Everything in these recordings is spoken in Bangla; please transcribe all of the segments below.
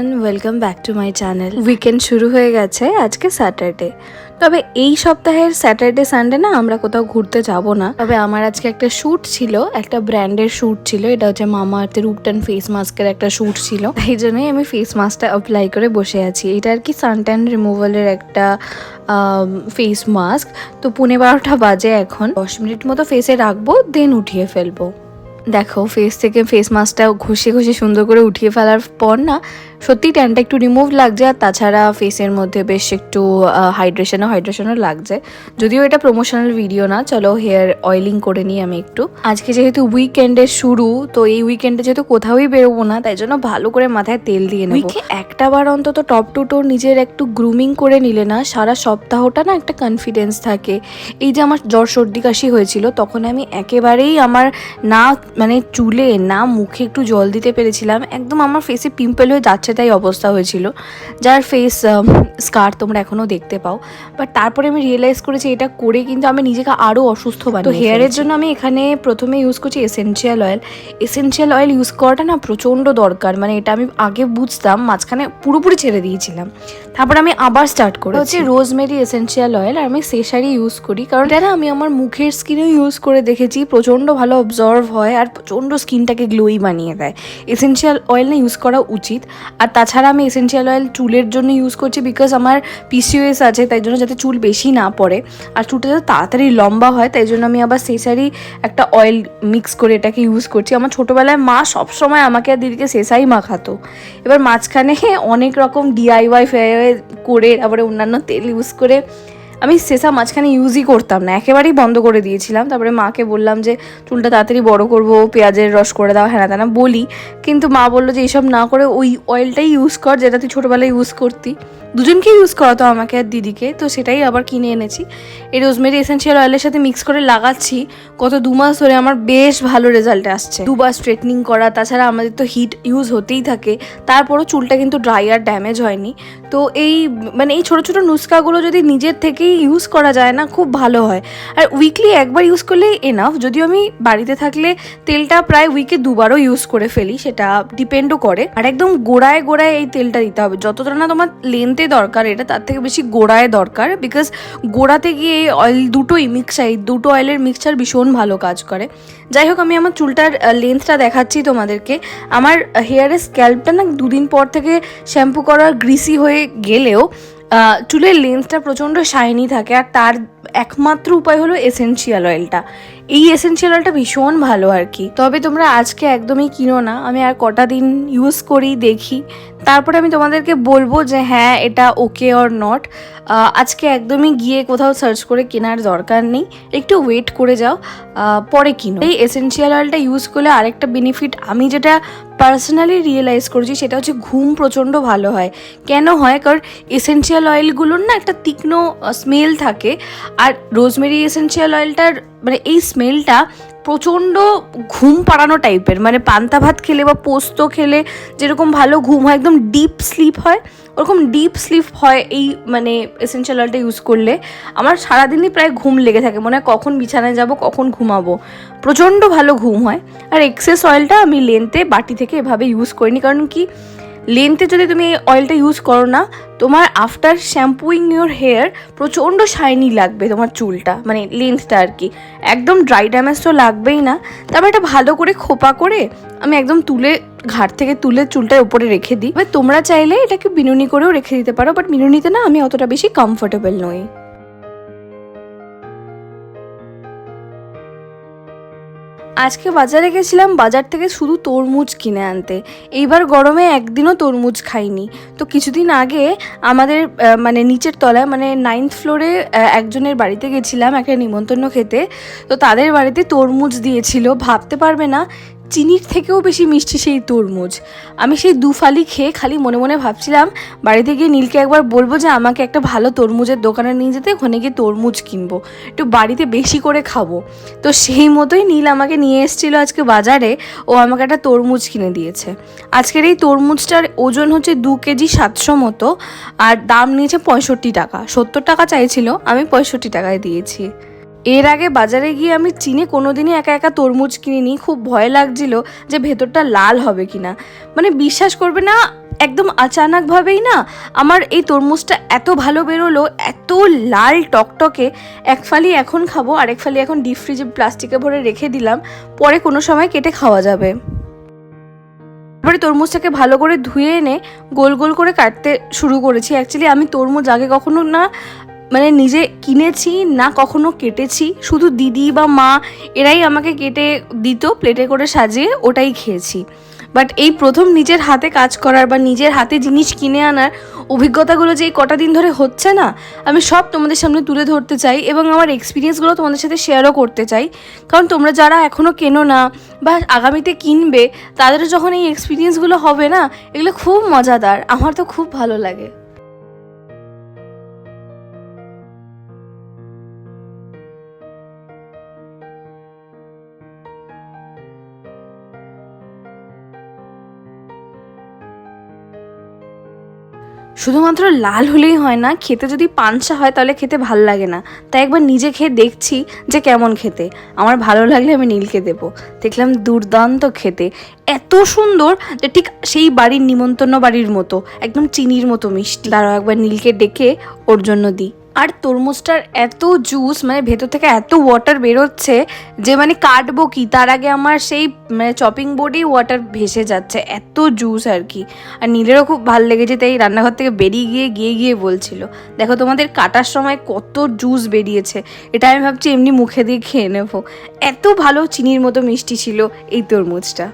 Everyone welcome back to my channel weekend শুরু হয়ে গেছে, আজকে স্যাটারডে তবে এই সপ্তাহের স্যাটারডে সানডে না আমরা কোথাও ঘুরতে যাব না। তবে আমার আজকে একটা শ্যুট ছিল, একটা ব্র্যান্ডের শ্যুট ছিল, এটা হচ্ছে মামা আর্থের রুপটান ফেস মাস্কের একটা শ্যুট ছিল। এই জন্যই আমি ফেস মাস্কটা অ্যাপ্লাই করে বসে আছি। এটা আর কি সানট্যান রিমুভালের একটা ফেস মাস্ক তো পুনে বারোটা বাজে এখন। দশ মিনিট মতো ফেসে রাখব দেন উঠিয়ে ফেলব। দেখো ফেস থেকে ফেস মাস্কটা ঘষে ঘষে সুন্দর করে উঠিয়ে ফেলার পর না সত্যি ট্যানটা একটু রিমুভ লাগছে আর তাছাড়া ফেসের মধ্যে বেশ একটু হাইড্রেশনও হাইড্রেশনও লাগছে। যদিও এটা প্রমোশনাল ভিডিও না চলো হেয়ার অয়েলিং করে নিই আমি একটু। আজকে যেহেতু উইকেন্ডের শুরু তো এই উইকেন্ডে যেহেতু কোথাওই বেরোবো না তাই জন্য ভালো করে মাথায় তেল দিয়ে নেব। একটা বার অন্তত টপ টু টোর নিজের একটু গ্রুমিং করে নিলে না সারা সপ্তাহটা না একটা কনফিডেন্স থাকে। এই যে আমার জ্বর সর্দি কাশি হয়েছিল তখন আমি একেবারেই আমার না মানে চুলে না মুখে একটু জল দিতে পেরেছিলাম একদম আমার ফেসে পিম্পল হয়ে যাচ্ছে তাই অবস্থা হয়েছিল। যার ফেস স্কার তোমরা এখনও দেখতে পাও। বাট তারপরে আমি রিয়েলাইজ করেছি এটা করে কিন্তু আমি নিজেকে আরও অসুস্থ বানাই তো হেয়ারের জন্য আমি এখানে প্রথমে ইউজ করছি essential oil essential oil use করাটা না প্রচণ্ড দরকার মানে এটা আমি আগে বুঝতাম মাঝখানে পুরোপুরি ছেড়ে দিয়েছিলাম। তারপর আমি আবার স্টার্ট করি হচ্ছে রোজমেরি এসেনশিয়াল অয়েল আর আমি সেশারি ইউজ করি কারণ এটা না আমি আমার মুখের স্কিনেও ইউজ করে দেখেছি প্রচণ্ড ভালো অবজর্ভ হয় আর প্রচণ্ড স্কিনটাকে গ্লোই বানিয়ে দেয়। এসেনশিয়াল অয়েল না ইউজ করা উচিত। আর তাছাড়া আমি এসেনশিয়াল অয়েল চুলের জন্য ইউজ করছি বিকজ আমার পিসিওএস আছে, তাই জন্য যাতে চুল বেশি না পড়ে। আর চুলটা যাতে তাড়াতাড়ি লম্বা হয়, তাই জন্য আমি আবার সেসারি একটা অয়েল মিক্স করে এটাকে ইউজ করছি। আমার ছোটোবেলায় মা সবসময় আমাকে আর দিদিকে সেসাই মাখাতো। এবার মাঝখানে অনেক রকম ডিআইওয়াই করে, তারপরে অন্যান্য তেল ইউজ করে আমি সেসা মাঝখানে ইউজই করতাম না, একেবারেই বন্ধ করে দিয়েছিলাম। তারপরে মাকে বললাম যে, চুলটা তাড়াতাড়ি বড় করব, পেঁয়াজের রস করে দাও হ্যাঁ তেনা বলি। কিন্তু মা বলল যে এইসব না করে ওই অয়েলটাই ইউজ কর, যেটা তুই ছোটোবেলায় ইউজ করতি। দুজনকেই ইউজ করাতো আমাকে আর দিদিকে, তো সেটাই আবার কিনে এনেছি। এই রোজমেরি এসেন্সিয়াল অয়েলের সাথে মিক্স করে লাগাচ্ছি। গত দু মাস ধরে আমার বেশ ভালো রেজাল্ট আসছে। দুবার স্ট্রেটনিং করা, তাছাড়া আমাদের তো হিট ইউজ হতেই থাকে। তারপরও চুলটা কিন্তু ড্রাই আর ড্যামেজ হয়নি। তো এই মানে এই ছোটো ছোটো নুস্কাগুলো যদি নিজের থেকেই ইউজ করা যায় না, খুব ভালো হয়। আর উইকলি একবার ইউজ করলে এনাফ যদিও আমি বাড়িতে থাকলে তেলটা প্রায় উইকে দুবারও ইউজ করে ফেলি, সেটা ডিপেন্ডও করে। আর একদম গোড়ায় গোড়ায় এই তেলটা দিতে হবে। যতটা না তোমার লেন্থে দরকার, এটা তার থেকে বেশি গোড়ায় দরকার বিকজ গোড়াতে গিয়ে এই অয়েল দুটোই মিক্সার এই দুটো অয়েলের মিক্সচার ভীষণ ভালো কাজ করে। যাই হোক, আমি আমার চুলটার লেন্থটা দেখাচ্ছি তোমাদেরকে। আমার হেয়ারের স্ক্যাল্পটা না দুদিন পর থেকে শ্যাম্পু করার গ্রিসি হয়ে গেলেও চুলের লেন্সটা প্রচণ্ড শাইনি থাকে আর তার একমাত্র উপায় হলো এসেন্সিয়াল অয়েলটা এই এসেনশিয়াল অয়েলটা ভীষণ ভালো আর কি। তবে তোমরা আজকে একদমই কিনো না। আমি আর কটা দিন ইউজ করি, দেখি। তারপরে আমি তোমাদেরকে বলব যে হ্যাঁ এটা ওকে অর নট আজকে একদমই গিয়ে কোথাও সার্চ করে কেনার দরকার নেই। একটু ওয়েট করে যাও। পরে কিনো। এই এসেনশিয়াল অয়েলটা ইউজ করলে আরেকটা বেনিফিট আমি যেটা পার্সোনালি রিয়েলাইজ করেছি, সেটা হচ্ছে ঘুম প্রচণ্ড ভালো হয়। কেন হয়? কারণ এসেনশিয়াল অয়েলগুলোর না একটা তীক্ষ্ণ স্মেল থাকে। আর রোজমেরি এসেনশিয়াল অয়েলটার মানে এই স্মেলটা প্রচণ্ড ঘুম পাড়ানো টাইপের। মানে পান্তা ভাত খেলে বা পোস্ত খেলে যেরকম ভালো ঘুম হয়, একদম ডিপ স্লিপ হয়, ওরকম ডিপ স্লিপ হয় এই মানে এসেন্সিয়াল অয়েলটা ইউজ করলে। আমার সারাদিনই প্রায় ঘুম লেগে থাকে, মনে হয় কখন বিছানায় যাব, কখন ঘুমাবো। প্রচণ্ড ভালো ঘুম হয়। আর এক্সেস অয়েলটা আমি লেন্থে বাটি থেকে এভাবে ইউজ করিনি, কারণ কি লেন্থে যদি তুমি এই অয়েলটা ইউজ করো না, তোমার আফটার শ্যাম্পুইং ইউর হেয়ার প্রচণ্ড শাইনি লাগবে তোমার চুলটা মানে লেন্থটা আর কি। একদম ড্রাই ড্যামেজ তো লাগবেই না। তারপর এটা ভালো করে খোপা করে আমি একদম তুলে ঘাট থেকে তুলে চুলটার উপরে রেখে দিই। এবার তোমরা চাইলে এটাকে বিনুনি করেও রেখে দিতে পারো বাট বিনুনিতে না আমি অতটা বেশি কমফোর্টেবল নই। আজকে বাজারে গেছিলাম, বাজার থেকে শুধু তরমুজ কিনে আনতে। এইবার গরমে একদিনও তরমুজ খাইনি। তো কিছুদিন আগে আমাদের মানে নিচের তলায় মানে নাইনথ ফ্লোরে একজনের বাড়িতে গেছিলাম, একটা নিমন্ত্রণ খেতে। তো তাদের বাড়িতে তরমুজ দিয়েছিল। ভাবতে পারবে না চিনির থেকেও বেশি মিষ্টি সেই তরমুজ। আমি সেই দুফালি খেয়ে খালি মনে মনে ভাবছিলাম, বাড়িতে গিয়ে নীলকে একবার বলব যে আমাকে একটা ভালো তরমুজের দোকানে নিয়ে যেতে, ওখানে গিয়ে তরমুজ কিনবো। একটু বাড়িতে বেশি করে খাব। তো সেই মতোই নীল আমাকে নিয়ে এসেছিল আজকে বাজারে, ও আমাকে একটা তরমুজ কিনে দিয়েছে। আজকের এই তরমুজটার ওজন হচ্ছে দু কেজি সাতশো মতো, আর দাম নিয়েছে পঁয়ষট্টি টাকা। সত্তর টাকা চাইছিল, আমি পঁয়ষট্টি টাকায় দিয়েছি। এর আগে বাজারে গিয়ে আমি চিনে কোনোদিনই একা একা তরমুজ কিনিনি। খুব ভয় লাগছিল যে ভেতরটা লাল হবে কিনা। মানে বিশ্বাস করবে না, একদম আচানকভাবেই না আমার এই তরমুজটা এত ভালো বেরোলো, এত লাল টকটকে। এক ফালি এখন খাব, আরেক ফালি এখন ডিপ ফ্রিজে প্লাস্টিকে ভরে রেখে দিলাম, পরে কোনো সময় কেটে খাওয়া যাবে। তারপরে তরমুজটাকে ভালো করে ধুয়ে এনে গোল গোল করে কাটতে শুরু করেছি। অ্যাকচুয়ালি আমি তরমুজ আগে কখনো না মানে নিজে কিনেছি, না কখনো কেটেছি। শুধু দিদি বা মা, এরাই আমাকে কেটে দিত, প্লেটে করে সাজিয়ে ওটাই খেয়েছি। বাট এই প্রথম নিজের হাতে কাজ করার বা নিজের হাতে জিনিস কিনে আনার অভিজ্ঞতাগুলো যে এই কটা দিন ধরে হচ্ছে না, আমি সব তোমাদের সামনে তুলে ধরতে চাই এবং আমার এক্সপিরিয়েন্সগুলো তোমাদের সাথে শেয়ারও করতে চাই। কারণ তোমরা যারা এখনও কেনো না বা আগামীতে কিনবে, তাদের যখন এই এক্সপিরিয়েন্সগুলো হবে না, এগুলো খুব মজাদার। আমার তো খুব ভালো লাগে। শুধুমাত্র লাল হলেই হয় না, খেতে যদি পানসা হয় তাহলে খেতে ভালো লাগে না। তাই একবার নিজে খেয়ে দেখছি যে কেমন খেতে। আমার ভালো লাগলে আমি নীলকে দেবো। দেখলাম দুর্দান্ত খেতে। এত সুন্দর যে ঠিক সেই বাড়ির নিমন্ত্রণ বাড়ির মতো, একদম চিনির মতো মিষ্টি। দাঁড়াও একবার নীলকে ডেকে ওর জন্য দিই। আর তরমুজটার এত জুস মানে ভেতর থেকে এত ওয়াটার বেরোচ্ছে যে মানে কাটবো কি? তার আগে আমার সেই মানে চপিং বোর্ডেই ওয়াটার ভেসে যাচ্ছে, এত জুস আর কি। আর নীলেরও খুব ভালো লেগেছে, তাই রান্নাঘর থেকে বেরিয়ে গিয়ে গিয়ে গিয়ে বলছিল, দেখো তোমাদের কাটার সময় কত জুস বেরিয়েছে, এটা আমি ভাবছি এমনি মুখে দিয়ে খেয়ে নেব। এত ভালো চিনির মতো মিষ্টি ছিল এই তরমুজটা।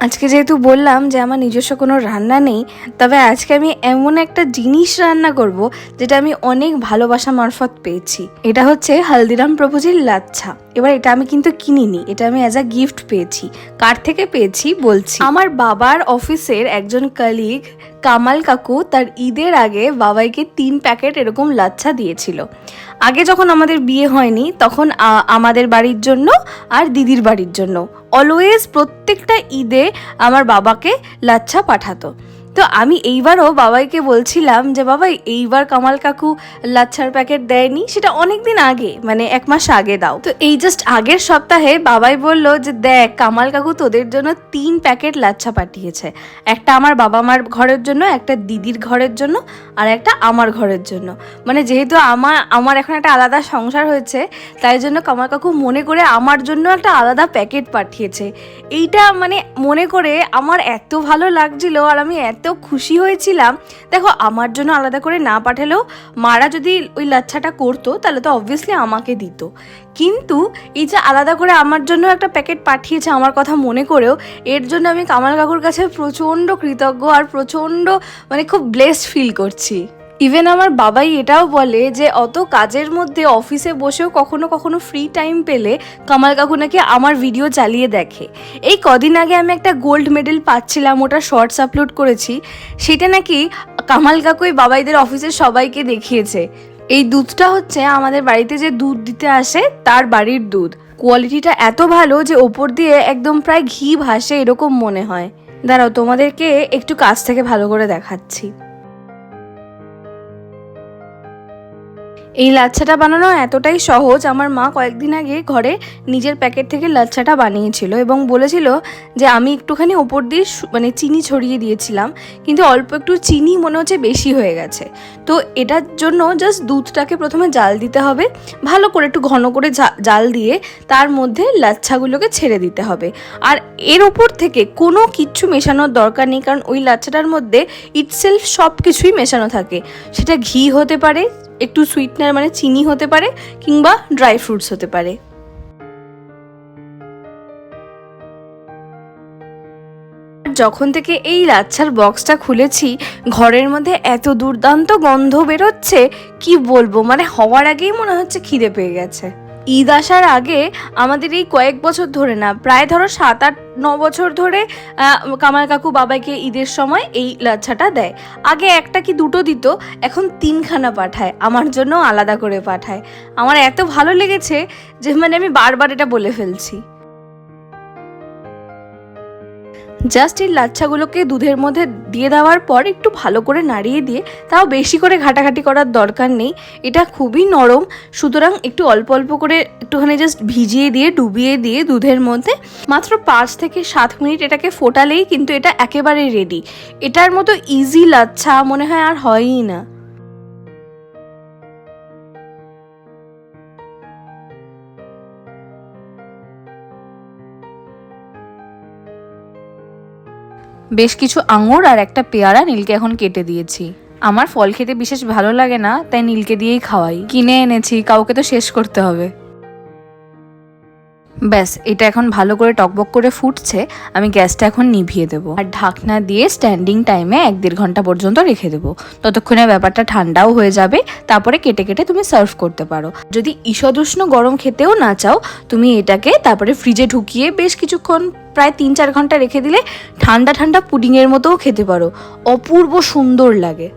আজকে যেহেতু বললাম যে আমার নিজস্ব কোনো রান্না নেই, তবে আজকে আমি এমন একটা জিনিস রান্না করব যেটা আমি অনেক ভালোবাসা মারফত পেয়েছি। এটা হচ্ছে হালদিরাম প্রভুজির লাচ্ছা। এবার এটা আমি কিন্তু কিনিনি, এটা আমি অ্যাজ আ গিফট পেয়েছি, কার থেকে পেয়েছি বলছি। আমার বাবার অফিসের একজন কলিগ কামাল কাকু, তার ঈদের আগে বাবাইকে তিন প্যাকেট এরকম লাচ্ছা দিয়েছিল। আগে যখন আমাদের বিয়ে হয়নি, তখন আমাদের বাড়ির জন্য আর দিদির বাড়ির জন্য। অলওয়েজ প্রত্যেকটা ঈদে আমার বাবাকে লাচ্ছা পাঠাতো। তো আমি এইবারও বাবাইকে বলছিলাম যে, বাবাই, এইবার কামাল কাকু লাচ্ছার প্যাকেট দেয়নি, সেটা অনেক দিন আগে মানে এক মাস আগে দাও। তো এই জাস্ট আগের সপ্তাহে বাবাই বলল যে, দেখ, কামাল কাকু তোদের জন্য তিন প্যাকেট লাচ্ছা পাঠিয়েছে। একটা আমার বাবা মার ঘরের জন্য, একটা দিদির ঘরের জন্য, আর একটা আমার ঘরের জন্য। মানে যেহেতু আমার আমার এখন একটা আলাদা সংসার হয়েছে, তাই জন্য কামাল কাকু মনে করে আমার জন্য একটা আলাদা প্যাকেট পাঠিয়েছে। এইটা মানে মনে করে আমার এত ভালো লাগছিল, আর আমি এত খুশি হয়েছিলাম। দেখো, আমার জন্য আলাদা করে না পাঠালেও মারা যদি ওই লাচ্ছাটা করতো, তাহলে তো অবভিয়াসলি আমাকে দিত। কিন্তু এই যে আলাদা করে আমার জন্য একটা প্যাকেট পাঠিয়েছে আমার কথা মনে করেও, এর জন্য আমি কামাল কাকুর কাছে প্রচণ্ড কৃতজ্ঞ আর প্রচণ্ড মানে খুব ব্লেসড ফিল করছি। ইভেন আমার বাবাই এটাও বলে যে, অত কাজের মধ্যে অফিসে বসেও কখনো কখনো ফ্রি টাইম পেলে কামাল কাকু নাকি আমার ভিডিও চালিয়ে দেখে। এই কদিন আগে আমি একটা গোল্ড মেডেল পাচ্ছিলাম, ওটা শর্টস আপলোড করেছি। সেটা নাকি কামাল কাকুই বাবাইদের অফিসের সবাইকে দেখিয়েছে। এই দুধটা হচ্ছে আমাদের বাড়িতে যে দুধ দিতে আসে, তার বাড়ির দুধ। কোয়ালিটিটা এত ভালো যে ওপর দিয়ে একদম প্রায় ঘি ভাসে এরকম মনে হয়। দাঁড়াও, তোমাদেরকে একটু কাছ থেকে ভালো করে দেখাচ্ছি। এই লাচ্ছাটা বানানো এতটাই সহজ, আমার মা কয়েকদিন আগে ঘরে নিজের প্যাকেট থেকে লাচ্ছাটা বানিয়েছিল এবং বলেছিল যে আমি একটুখানি ওপর দিয়ে মানে চিনি ছড়িয়ে দিয়েছিলাম, কিন্তু অল্প একটু চিনি মনে হচ্ছে বেশি হয়ে গেছে। তো এটার জন্য জাস্ট দুধটাকে প্রথমে জাল দিতে হবে, ভালো করে একটু ঘন করে জাল দিয়ে তার মধ্যে লাচ্ছাগুলোকে ছেড়ে দিতে হবে। আর এর ওপর থেকে কোনো কিচ্ছু মেশানোর দরকার নেই, কারণ ওই লাচ্ছাটার মধ্যে ইটসেলফ সব কিছুই মেশানো থাকে। সেটা ঘি হতে পারে একটু সুইটনার মানে চিনি হতে পারে কিংবা ড্রাই ফ্রুটস হতে পারে। যখন থেকে এই লাচ্ছার বক্সটা খুলেছি, ঘরের মধ্যে এত দুর্দান্ত গন্ধ বেরোচ্ছে, কি বলব? মানে হওয়ার আগেই মনে হচ্ছে খিদে পেয়ে গেছে। ঈদ আসার আগে আমাদের এই কয়েক বছর ধরে না, প্রায় ধরো সাত আট ন বছর ধরে কামাল কাকু বাবাকে ঈদের সময় এই লাচ্ছাটা দেয়। আগে একটা কি দুটো দিত, এখন তিনখানা পাঠায়, আমার জন্য আলাদা করে পাঠায়। আমার এত ভালো লেগেছে যে মানে আমি বারবার এটা বলে ফেলছি। জাস্ট এই লাচ্ছাগুলোকে দুধের মধ্যে দিয়ে দেওয়ার পর একটু ভালো করে নাড়িয়ে দিয়ে, তাও বেশি করে ঘাটাঘাটি করার দরকার নেই। এটা খুবই নরম, সুতরাং একটু অল্প অল্প করে একটুখানি জাস্ট ভিজিয়ে দিয়ে, ডুবিয়ে দিয়ে দুধের মধ্যে, মাত্র পাঁচ থেকে সাত মিনিট এটাকে ফোটালেই কিন্তু এটা একেবারে রেডি এটার মতো ইজি লাচ্ছা মনে হয় আর হয়ই না। বেশ কিছু আঙুর আর একটা পেয়ারা নীলকে এখন কেটে দিয়েছি। আমার ফল খেতে বিশেষ ভালো লাগে না, তাই নীলকে দিয়েই খাওয়াই। কিনে এনেছি, কাউকে তো শেষ করতে হবে। ব্যাস, এটা এখন ভালো করে টকবক করে ফুটছে, আমি গ্যাসটা এখন নিভিয়ে দেবো। আর ঢাকনা দিয়ে স্ট্যান্ডিং টাইমে এক দেড় ঘণ্টা পর্যন্ত রেখে দেবো। ততক্ষণে ব্যাপারটা ঠান্ডাও হয়ে যাবে, তারপরে কেটে কেটে তুমি সার্ভ করতে পারো। যদি ঈষদুষ্ণ গরম খেতেও না চাও, তুমি এটাকে তারপরে ফ্রিজে ঢুকিয়ে বেশ কিছুক্ষণ, প্রায় তিন চার ঘণ্টা রেখে দিলে ঠান্ডা ঠান্ডা পুডিংয়ের মতোও খেতে পারো। অপূর্ব সুন্দর লাগে।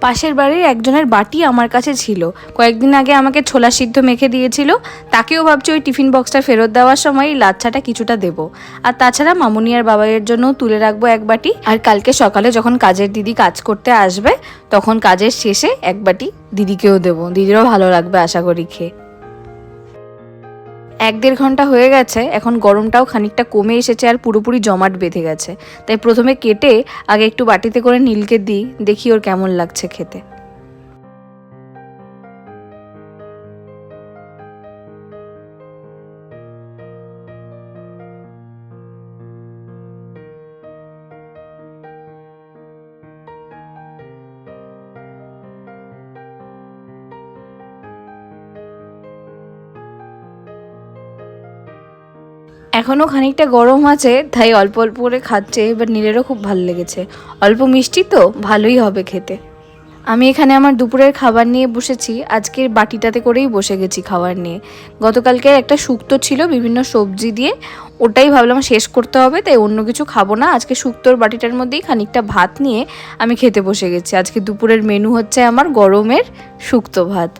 পাশের বাড়ির একজনের বাটি আমার কাছে ছিল। কয়েকদিন আগে আমাকে ছোলা সিদ্ধ মেখে দিয়েছিল। তাকেও ভাবছি ওই টিফিন বক্সটা ফেরত দেওয়ার সময় লাচ্ছাটা কিছুটা দেব। আর তাছাড়া মামুনি আর বাবাইয়ের জন্য তুলে রাখব এক বাটি। আর কালকে সকালে যখন কাজের দিদি কাজ করতে আসবে, তখন কাজের শেষে এক বাটি দিদিকেও দেবো। দিদিরও ভালো লাগবে আশা করি খেয়ে। এক দেড় ঘণ্টা হয়ে গেছে, এখন গরমটাও খানিকটা কমে এসেছে আর পুরোপুরি জমাট বেঁধে গেছে। তাই প্রথমে কেটে আগে একটু বাটিতে করে নীলকে দিই, দেখি ওর কেমন লাগছে খেতে। এখনও খানিকটা গরম আছে, তাই অল্প অল্প করে খাচ্ছে এবার নীলেরও খুব ভালো লেগেছে। অল্প মিষ্টি তো ভালোই হবে খেতে। আমি এখানে আমার দুপুরের খাবার নিয়ে বসেছি, আজকের বাটিটাতে করেই বসে গেছি খাবার নিয়ে। গতকালকে একটা শুক্তো ছিল বিভিন্ন সবজি দিয়ে, ওটাই ভাবলাম শেষ করতে হবে, তাই অন্য কিছু খাব না। আজকে শুক্তোর বাটিটার মধ্যেই খানিকটা ভাত নিয়ে আমি খেতে বসে গেছি। আজকে দুপুরের মেনু হচ্ছে আমার গরমের শুক্তো ভাত।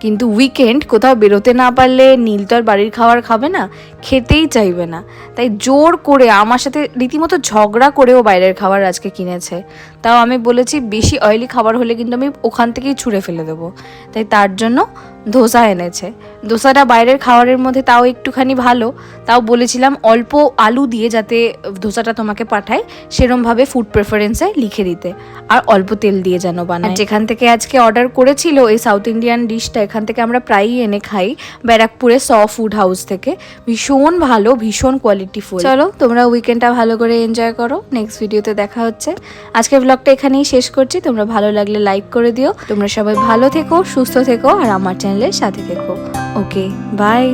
কিন্তু উইকেন্ড কোথাও বেরোতে না পারলে নীল তো আর বাড়ির খাবার খাবে না, খেতেই চাইবে না। তাই জোর করে আমার সাথে রীতিমতো ঝগড়া করেও বাইরের খাবার আজকে কিনেছে। তাও আমি বলেছি বেশি অয়েলি খাবার হলে কিন্তু আমি ওখান থেকেই ছুঁড়ে ফেলে দেবো। তাই তার জন্য ধোসা এনেছে। ধোসাটা বাইরের খাবারের মধ্যে তাও একটুখানি ভালো। তাও বলেছিলাম অল্প আলু দিয়ে যাতে ধোসাটা তোমাকে পাঠায়, সেরমভাবে ফুড প্রেফারেন্সে লিখে দিতে। আর অল্প তেল দিয়ে যেন বানায়। যেখান থেকে আজকে অর্ডার করেছিল এই সাউথ ইন্ডিয়ান ডিশটা এখান থেকে আমরা প্রায়ই এনে খাই ব্যারাকপুরে স ফুড হাউস থেকে। ভীষণ ভালো, ভীষণ কোয়ালিটি ফুড চলো তোমরা উইকেন্ডটা ভালো করে এনজয় করো। নেক্সট ভিডিওতে দেখা হচ্ছে। আজকে ব্লগটা এখানেই শেষ করছি। তোমরা ভালো লাগলে লাইক করে দিও। তোমরা সবাই ভালো থেকো, সুস্থ থেকো, আর আমার চ্যানেলের সাথে থেকো। Okay bye